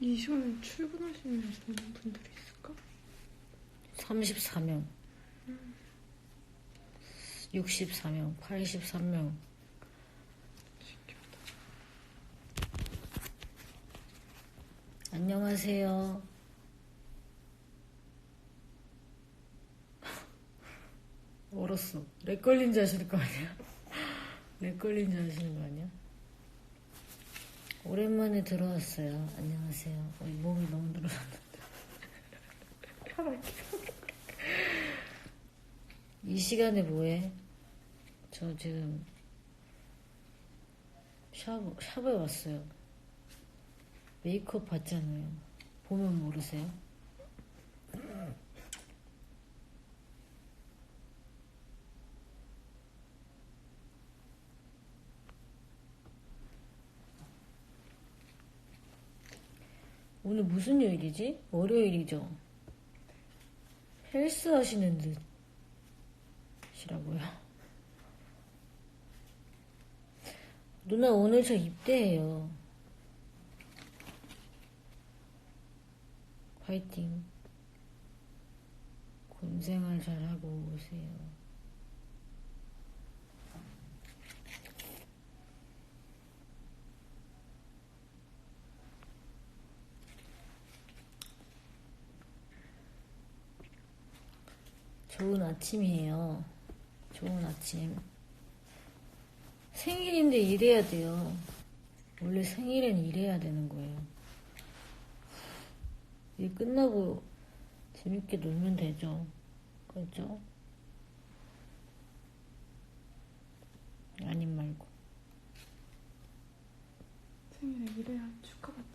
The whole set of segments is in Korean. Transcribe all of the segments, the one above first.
이 시간에 출근하시는 분들이 있을까? 34명, 64명, 83명. 신기하다. 안녕하세요. 얼었어. 렉 걸린 줄 아시는 거 아니야? 렉 걸린 줄 아시는 거 아니야? 오랜만에 들어왔어요. 안녕하세요. 어, 이 몸이 너무 늘어났는데. 이 시간에 뭐해? 저 지금 샵, 샵에 왔어요. 메이크업 받잖아요. 보면 모르세요? 오늘 무슨 요일이지? 월요일이죠? 헬스 하시는 듯. 이라고요. 누나 오늘 저 입대해요. 화이팅. 군생활 잘하고 오세요. 좋은 아침이에요. 좋은 아침. 생일인데 일해야 돼요. 원래 생일엔 일해야 되는 거예요. 일 끝나고 재밌게 놀면 되죠. 그렇죠? 아님 말고. 생일에 이래야 축하받지.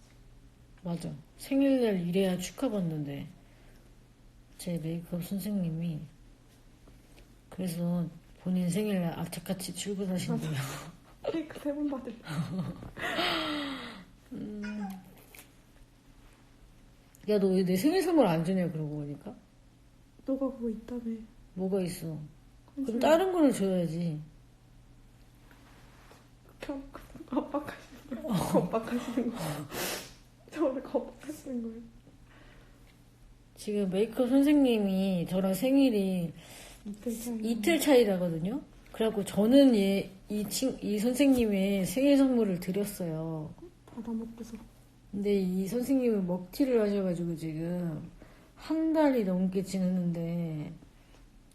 맞아. 생일날 일해야 축하받는데 제 메이크업 선생님이 그래서 본인 생일날 악착같이 출근하신대요. 케이크 세번 받을. 야, 너 왜 내 생일 선물 안 주냐, 그러고 보니까? 너가 그거 있다며. 뭐가 있어? 그럼 다른 거를 줘야지. 펴놓고 겁박하시는 거. 겁박하시는 거. 저를 겁박하시는 거예요. 지금 메이크업 선생님이 저랑 생일이 이틀 차이. 이틀 차이라거든요? 그래갖고 저는 얘, 이 친, 이 선생님의 생일 선물을 드렸어요. 받아 먹고서. 근데 이 선생님은 먹튀를 하셔가지고 지금 한 달이 넘게 지났는데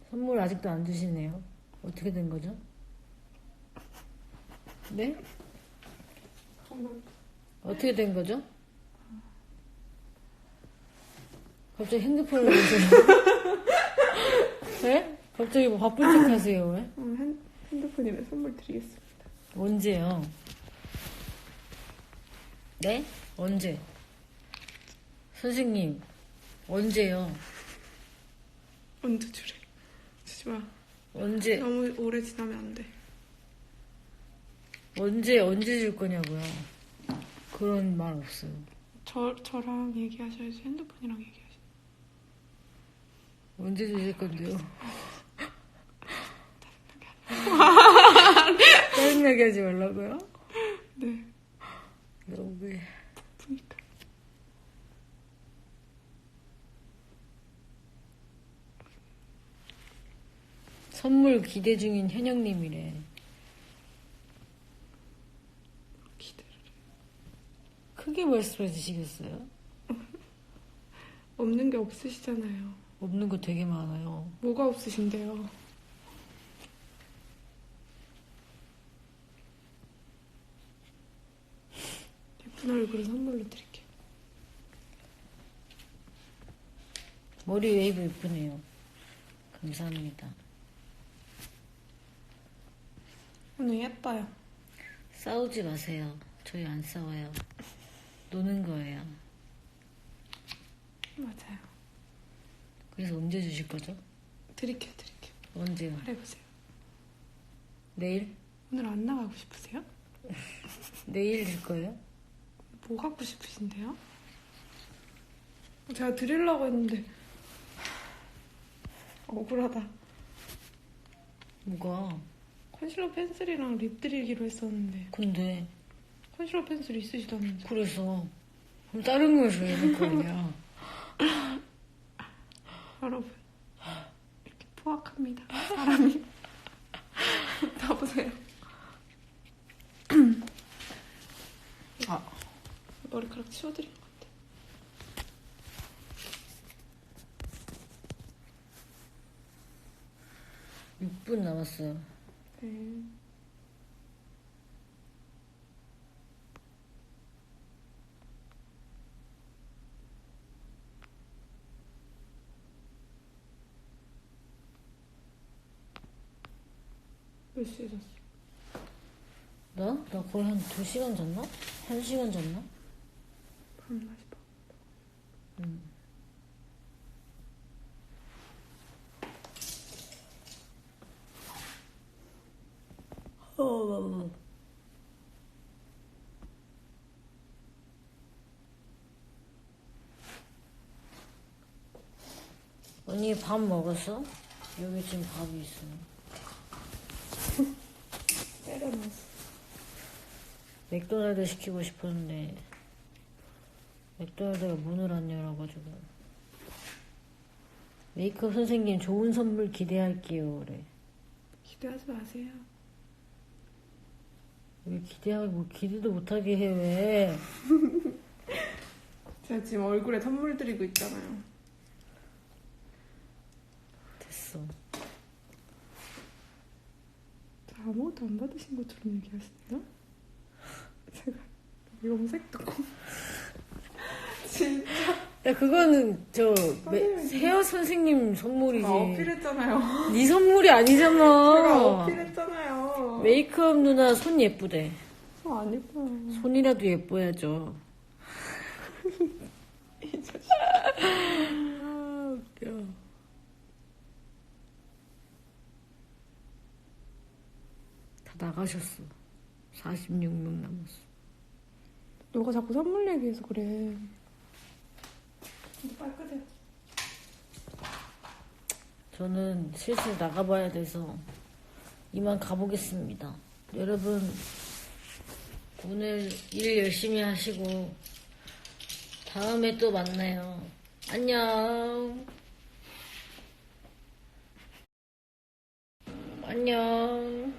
선물 아직도 안 주시네요. 어떻게 된 거죠? 네? 어떻게 된 거죠? 갑자기 핸드폰을 보세요. 네? 갑자기 뭐 바쁜 척 하세요, 왜? 어, 핸, 핸드폰이래 선물 드리겠습니다. 언제요? 네? 언제? 선생님, 언제요? 언제 주래? 주지 마. 언제, 너무 오래 지나면 안 돼. 언제, 언제 줄 거냐고요? 그런 말 없어요. 저, 저랑 얘기하셔야지 핸드폰이랑 얘기하시. 언제 주실 건데요? 짜증나게 하지 말라고요? 네. 너무해. 부니까. 선물 기대 중인 현영님이래. 기대를. 크게 말씀해 주시겠어요? 없는 게 없으시잖아요. 없는 거 되게 많아요. 뭐가 없으신데요? 예쁜 얼굴을 선물로 드릴게요. 머리 웨이브 예쁘네요. 감사합니다. 오늘 예뻐요. 싸우지 마세요. 저희 안 싸워요. 노는 거예요. 맞아요. 그래서 언제 주실 거죠? 드릴게요, 드릴게요. 언제요? 말해보세요. 내일? 오늘 안 나가고 싶으세요? 내일 줄 거예요? 뭐 갖고 싶으신데요? 제가 드리려고 했는데 억울하다. 뭐가? 컨실러 펜슬이랑 립 드리기로 했었는데 근데 컨실러 펜슬 있으시다면서 그래서 그럼 다른 걸 줘야 될 거 아니야. 여러분 이렇게 포악합니다. 사람이 나보세요. 아, 머리카락 치워드린 것 같아. 육분 남았어요. 네. 몇 시에 잤어? 나? 나 거의 한두 시간 잤나? 한 시간 잤나? 그랬나 싶어. 어, 어, 어. 언니 밥 먹었어? 여기 지금 밥이 있어. 때려놨어. 맥도날드 시키고 싶었는데 맥도날드가 문을 안 열어가지고 메이크업 선생님 좋은 선물 기대할게요 그래 기대하지 마세요. 왜 기대하고 뭐 기대도 못하게 해 왜? 제가 지금 얼굴에 선물 드리고 있잖아요. 됐어 저 아무것도 안 받으신 것처럼 얘기하시네요? 제가 염색도 꼭 진짜 야 그거는 저 메- 선생님. 헤어 선생님 선물이지 제가 어필했잖아요. 네 선물이 제가 아니잖아 어필했잖아요. 메이크업 누나 손 예쁘대 저안 예뻐요. 손이라도 예뻐야죠 아 웃겨 다 나가셨어 46명 남았어 너가 자꾸 선물 얘기해서 그래. 빨리 끄세요. 저는 슬슬 나가봐야 돼서 이만 가보겠습니다. 여러분, 오늘 일 열심히 하시고, 다음에 또 만나요. 안녕. 안녕.